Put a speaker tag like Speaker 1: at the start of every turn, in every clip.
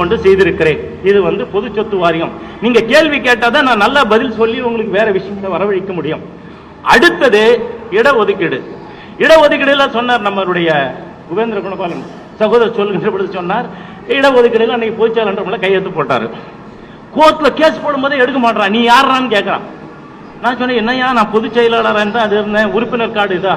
Speaker 1: கொண்டு செய்திருக்கிறேன். இது வந்து பொது சொத்து வாரியம். நீங்க கேள்வி கேட்டாதான் நான் நல்லா பதில் சொல்லி உங்களுக்கு வேற விஷயங்களை வரவழைக்க முடியும். அடுத்தது இடஒதுக்கீடு. இடஒதுக்கீடுல சொன்னார் நம்மளுடைய உபேந்திர குணபாலன். சகோதரர் சொல்லுகின்ற பொழுது சொன்னார் இடஒதுக்கீடுல அன்னைக்கு பொதுச்சாளன்ற கையெழுத்து போட்டார். கோர்ட்ல கேஸ் போடும்போதே எடுக்க மாட்டான் நீ யாரான்னு கேட்கறான் நான் சொன்னேன் என்னையா நான் பொதுச் செயலாளராக இருந்தா அது இருந்தேன் உறுப்பினர் கார்டு இதா?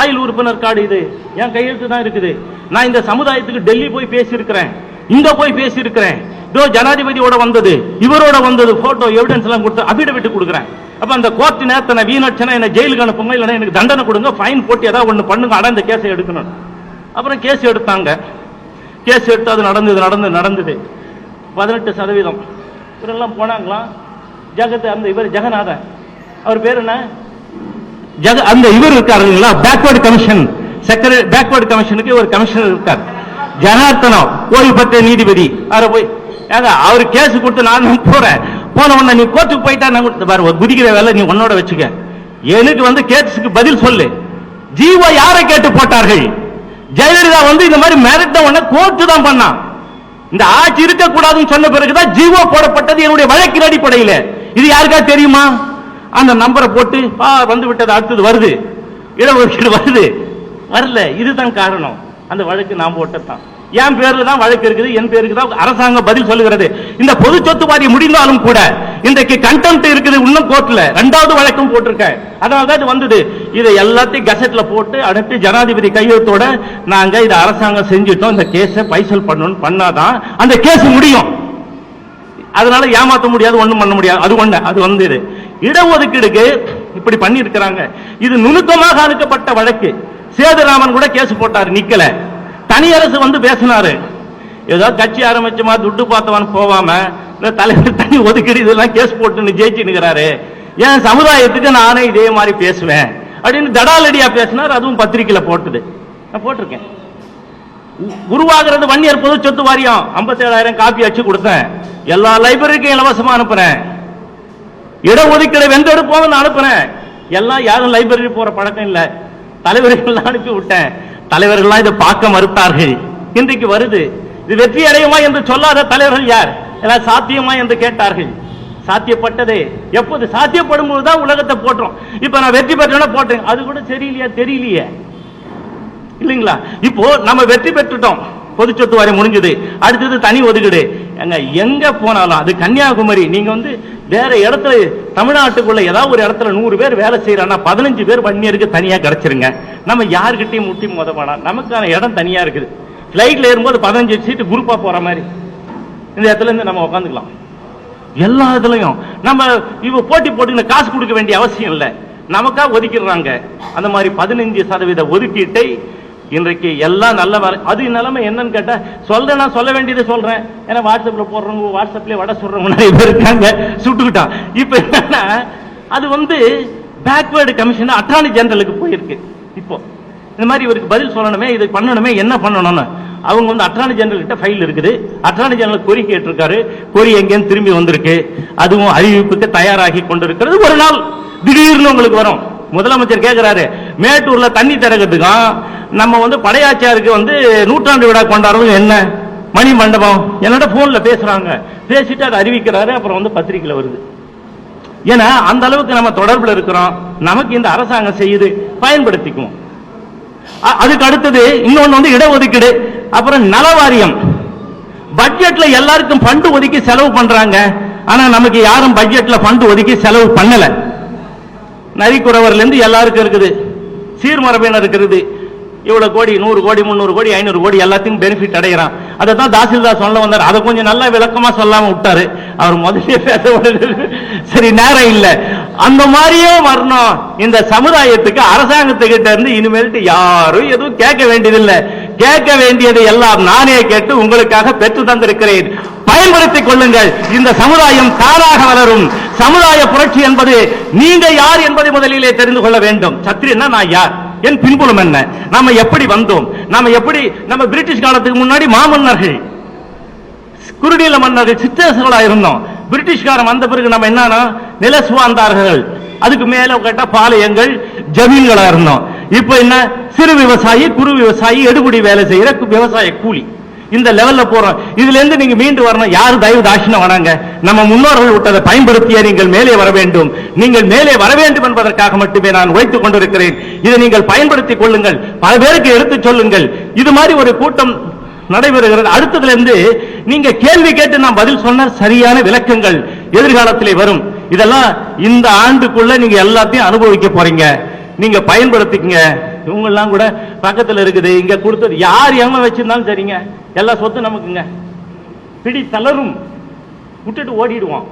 Speaker 1: ஆயுள் உறுப்பினர் கார்டு இது. என் கையெழுத்து தான் இருக்குது. நான் இந்த சமுதாயத்துக்கு டெல்லி போய் பேசியிருக்கிறேன். இங்க போய் பேசியிருக்கிறேன். இதோ ஜனாதிபதியோட வந்தது இவரோட வந்தது போட்டோ எவிடன்ஸ் எல்லாம் கொடுத்து அபிடவிட் கொடுக்குறேன். அப்ப அந்த கோர்ட் நேரத்தை வீணடிச்சனா என்ன ஜெயிலுக்கு அனுப்புங்க இல்லைன்னா எனக்கு தண்டனை கொடுங்க ஃபைன் போட்டு ஏதாவது ஒண்ணு பண்ணுங்க அட இந்த கேஸை எடுக்கணும் அப்புறம் கேஸ் எடுத்தாங்க. கேஸ் எடுத்து அது நடந்தது நடந்தது நடந்தது. பதினெட்டு சதவீதம். இவரெல்லாம் போனாங்களாம் ஜெகத் அந்த இவர் ஜெகநாதன். அவர் பேர் என்ன? ஜெக அந்த இவர் இருக்காருங்களா பேக்வர்டு கமிஷன் செக்ரட்டரி பேக்வர்டு கமிஷனுக்கு ஒரு கமிஷனர் இருக்கார். ஜனார்த்தனம். ஓய்வு பெற்ற நீதிபதி. அவரை போய் ஏங்க அவர் கேஸ் கொடுத்து நான் போறேன். போன உடனே நீ கோர்ட்டுக்கு போயிட்டா நான் பாரு குதிக்கிற வேலை நீ உன்னோட வச்சுக்க. எனக்கு வந்து கேஸுக்கு பதில் சொல்லு. ஜீவோ யாரை கேட்டு போட்டார்கள்? ஜெயலலிதா வந்து இந்த மாதிரி மிரட்ட உடனே கோர்ட்டு தான் பண்ணான். இந்த ஆட்சி இருக்கக்கூடாதுன்னு சொன்ன பிறகுதான் ஜீவோ போடப்பட்டது என்னுடைய வழக்கின் அடிப்படையில். இது யாருக்கா தெரியுமா? அந்த நம்பரை போட்டு வந்து விட்டது அடுத்தது வருது. இடஒதுக்கீடு வருது. வரல இதுதான் காரணம். அந்த வழக்கு நாம் போட்டதான் என் பேர்ல தான் வழக்கு இருக்குது என் பேருக்கு தான் அரசாங்கம் பதில் சொல்லுகிறது. இந்த பொது சொத்து வாரியம் முடிந்தாலும் கூட இன்றைக்கு கண்டெம்ட் இருக்குது இன்னும் கோர்ட்ல ரெண்டாவது வழக்கும் போட்டிருக்கேன். அதனால இது வந்தது. இதை எல்லாத்தையும் கசட்ல போட்டு அனுப்பி ஜனாதிபதி கையெழுத்தோட நாங்க இதை அரசாங்கம் செஞ்சுட்டோம். இந்த கேஸை பைசல் பண்ணணும். பண்ணாதான் அந்த கேஸ் முடியும். அதனால ஏமாத்த முடியாது ஒண்ணும் பண்ண முடியாது. அது ஒண்ணு. அது வந்தது. இடஒதுக்கீடுக்கு இப்படி பண்ணி இருக்கிறாங்க இது நுணுக்கமாக அணுக்கப்பட்ட வழக்கு. சேதுராமன் கூட கேஸ் போட்டார் நிக்கல. தனி அரசு வந்து பேசினாரு. ஏதோ கட்சி ஆரம்பிச்சுமா துட்டு பார்த்தவன் போவாம இந்த தலைவர் தனி ஒதுக்கீடு இதெல்லாம் கேஸ் போட்டுன்னு ஜெயிச்சுன்னுக்கிறாரு. என் சமுதாயத்துக்கு நானே இதே மாதிரி பேசுவேன்? அப்படின்னு தடாலடியா பேசினார் அதுவும் பத்திரிகையில போட்டுது. நான் போட்டிருக்கேன். உருவாகிறது வன்னியர் பொது சொத்து வாரியம். 57000 காப்பி அச்சு கொடுத்தேன். எல்லா லைப்ரரிக்கும் இலவசமா அனுப்புறேன். இடஒதுக்கீடு வென்றெடுப்போம் அனுப்புறேன். எல்லாம் யாரும் லைப்ரரி போற பழக்கம் இல்லை. தலைவர்கள் அனுப்பி விட்டேன். தலைவர்கள்லாம் இதை பார்க்க மறுத்தார்கள். இன்றைக்கு வருது. இது வெற்றி அடையுமா என்று சொல்லாத தலைவர்கள் யார்? எல்லாம் சாத்தியமா என்று கேட்டார்கள். சாத்தியப்பட்டதே. எப்போது? சாத்தியப்படும் போதுதான் உலகத்தை போட்டோம் இப்ப நான் வெற்றி பெற்றேன்னா போட்டேன். அது கூட சரியில்லையா? தெரியலையே. இல்லைங்களா? இப்போ நம்ம வெற்றி பெற்றுட்டோம். பொது சொத்து வாரியம் முடிஞ்சது. அடுத்தது தனி ஒதுக்கீடு. எங்க எங்க போனாலும் அது கன்னியாகுமரி. நீங்க வந்து வேற இடத்துல தமிழ்நாட்டுக்குள்ள ஏதாவது ஒரு இடத்துல நூறு பேர் வேலை செய்யறான்னா பதினஞ்சு பேர் வன்னியருக்கு தனியா கிடைச்சிருங்க. நம்ம யாருக்கிட்டையும் முட்டி மோத வேணாம். நமக்கான இடம் தனியா இருக்குது. ஃபிளைட்ல ஏறும்போது பதினஞ்சு சீட்டு குரூப்பா போற மாதிரி. இந்த இடத்துல இருந்து நம்ம உட்காந்துக்கலாம் எல்லா இதுலயும். நம்ம இவ போட்டி போட்டு காசு கொடுக்க வேண்டிய அவசியம் இல்லை. நமக்காக ஒதுக்கிடுறாங்க. அந்த மாதிரி பதினஞ்சு சதவீத ஒதுக்கீட்டை இன்றைக்கு எல்லாம் நல்ல வேலை அது நிலைமை என்னன்னு கேட்டால் சொல்றேன் நான் சொல்ல வேண்டியதை சொல்றேன். ஏன்னா வாட்ஸ்அப்பில் போடுறவங்க வாட்ஸ்அப்ல வடை சொல்றவங்க நிறைய பேர் இருக்காங்க. சுட்டுக்கிட்டான். இப்போ என்னன்னா அது வந்து பேக்வேர்டு கமிஷன் அட்டார்னி ஜெனரலுக்கு போயிருக்கு. இப்போ இந்த மாதிரி இவருக்கு பதில் சொல்லணுமே இது பண்ணணுமே என்ன பண்ணணும்னு? அவங்க வந்து அட்டார்னி ஜெனரல் கிட்ட ஃபைல் இருக்குது. அட்டார்னி ஜெனரல் கோரி கேட்டிருக்காரு. கோரி எங்கேயும் திரும்பி வந்திருக்கு. அதுவும் அறிவிப்புக்கு தயாராகி கொண்டிருக்கிறது. ஒரு நாள் திடீர்னு உங்களுக்கு வரும். முதலமைச்சர் கேட்கிறாரு மேட்டூர்ல தண்ணி திறக்கிறதுக்கும் நம்ம வந்து படையாச்சியாருக்கு வந்து நூற்றாண்டு விழா கொண்டாடுறது என்ன? மணி மண்டபம். என்னோட போன்ல பேசுறாங்க. பேசிட்டு அதை அறிவிக்கிறாரு. அப்புறம் வந்து பத்திரிகையில வருது. ஏன்னா அந்த அளவுக்கு நம்ம தொடர்பில் இருக்கிறோம். நமக்கு இந்த அரசாங்கம் செய்யுது. பயன்படுத்திக்குவோம். அ- அதுக்கு அடுத்தது இன்னொன்னு வந்து இடஒதுக்கீடு. அப்புறம் நலவாரியம். பட்ஜெட்ல எல்லாருக்கும் ஃபண்டு ஒதுக்கி செலவு பண்றாங்க. ஆனா நமக்கு யாரும் பட்ஜெட்ல ஃபண்டு ஒதுக்கி செலவு பண்ணலை. நரிக்குறவர்லேருந்து எல்லாருக்கும் இருக்குது. சீர்மரபினர் இருக்கிறது இவ்வளோ கோடி நூறு கோடி முந்நூறு கோடி ஐநூறு கோடி எல்லாத்தையும் பெனிஃபிட் அடைகிறான். அதை தான் தாசில்தார் சொல்ல வந்தார். அதை கொஞ்சம் நல்லா விளக்கமாக சொல்லாமல் விட்டாரு. அவர் முதல்ல பேச சரி நேரம் இல்லை. அந்த மாதிரியே வரணும் இந்த சமுதாயத்துக்கு அரசாங்கத்துக்கிட்ட இருந்து இனிமேல்ட்டு யாரும் எதுவும் கேட்க வேண்டியதில்லை. கேட்க வேண்டியது எல்லாம் நானே கேட்டு உங்களுக்காக பெற்று தந்திருக்கிறேன். பயன்படுத்திக் கொள்ளுங்கள். இந்த சமுதாயம் தானாக வளரும். சமுதாய புரட்சி என்பது நீங்க யார் என்பதை முதலிலே தெரிந்து கொள்ள வேண்டும். சத்திரியன்னா நான் யார்? என் பின்புலம் என்ன? நாம எப்படி வந்தோம்? நாம எப்படி நம்ம பிரிட்டிஷ் காலத்துக்கு முன்னாடி மாமன்னர்கள்? குறுநில மன்னர்கள் சித்தேசர்களா இருந்தோம். பிரிட்டிஷ்காரன் வந்த பிறகு நம்ம என்னன்னா நிலசுவாந்தார்கள். அதுக்கு மேல கேட்டா பாளையங்கள் ஜமீன்களா இருந்தோம். இப்போ என்ன? சிறு விவசாயி குறு விவசாயி எடுபடி வேலை செய்யற விவசாய கூலி. இந்த லெவல்ல போறோம். இதுல இருந்து நீங்க மீண்டு வரணும். யார் தயவு தாட்சிணம் வராங்க? நம்ம முன்னோர்கள் விட்டதை பயன்படுத்திய நீங்கள் மேலே வர வேண்டும். நீங்கள் மேலே வர வேண்டும் என்பதற்காக மட்டுமே நான் உழைத்துக் கொண்டிருக்கிறேன். இதை நீங்கள் பயன்படுத்திக் கொள்ளுங்கள். பல பேருக்கு எடுத்துச் சொல்லுங்கள். இது மாதிரி ஒரு கூட்டம் நடைபெறுகிறது. அடுத்ததுல இருந்து நீங்க கேள்வி கேட்டு நான் பதில் சொன்ன சரியான விளக்கங்கள் எதிர்காலத்திலே வரும். இதெல்லாம் இந்த ஆண்டுக்குள்ள நீங்க எல்லாத்தையும் அனுபவிக்க போறீங்க. நீங்க பயன்படுத்திக்கங்க. இவங்கெல்லாம் கூட பக்கத்தில் இருக்குது. இங்க கொடுத்தது யார் எவன் வச்சிருந்தாலும் சரிங்க. எல்லா சொத்து நமக்குங்க. பிடி தளரும். விட்டுட்டு ஓடிடுவோம்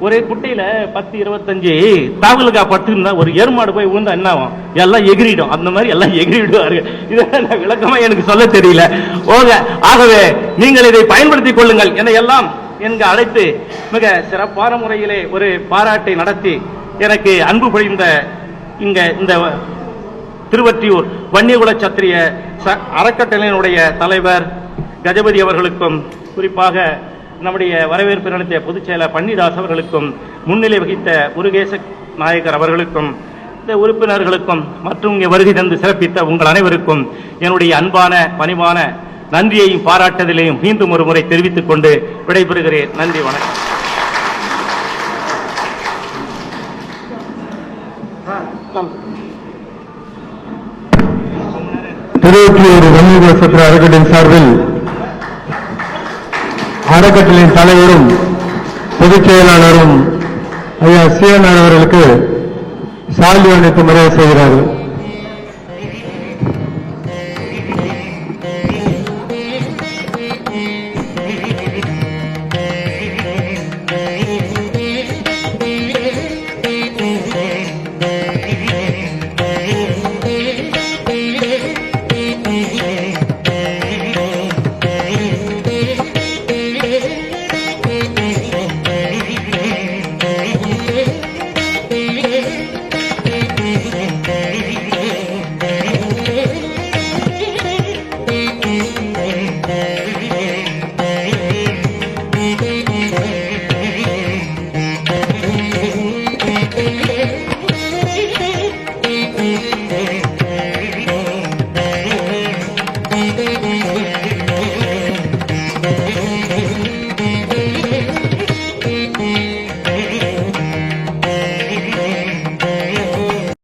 Speaker 1: ஒரே குட்டையில பத்து இருபத்தஞ்சு தாவலுக்கா பட்டு ஒரு எருமாடு போய் விழுந்தா என்ன ஆகும் எல்லாம் எகிரிடும். அந்த மாதிரி எல்லாம் எகிரிடுவாரு. இதை நான் விளக்கமா எனக்கு சொல்ல தெரியல. ஓக ஆகவே நீங்கள் இதை பயன்படுத்திக் கொள்ளுங்கள். என எல்லாம் எனக்கு அழைத்து மிக சிறப்பான முறையிலே ஒரு பாராட்டை நடத்தி எனக்கு அன்பு புரிந்த இங்க இந்த திருவற்றியூர் வன்னியகுல சத்திரிய ச- அறக்கட்டளையினுடைய தலைவர் கஜபதி அவர்களுக்கும் குறிப்பாக நம்முடைய வரவேற்பு நடத்திய பொதுச் செயலர் பன்னிதாஸ் அவர்களுக்கும் முன்னிலை வகித்த முருகேச நாயகர் அவர்களுக்கும் இந்த உறுப்பினர்களுக்கும் மற்றும் இங்கே வருகை தந்து சிறப்பித்த உங்கள் அனைவருக்கும் என்னுடைய அன்பான பணிவான நன்றியையும் பாராட்டுதலையும் மீண்டும் ஒரு முறை தெரிவித்துக் கொண்டு விடைபெறுகிறேன். நன்றி வணக்கம்.
Speaker 2: திருவொற்றியூர் வன்னியகுல சத்திர சார்பில் அறக்கட்டளையின் தலைவரும் பொதுச் செயலாளரும் ஐயா சீவனார் அவர்களுக்கு சால்வி அனைத்து முறையை செய்கிறார்கள்.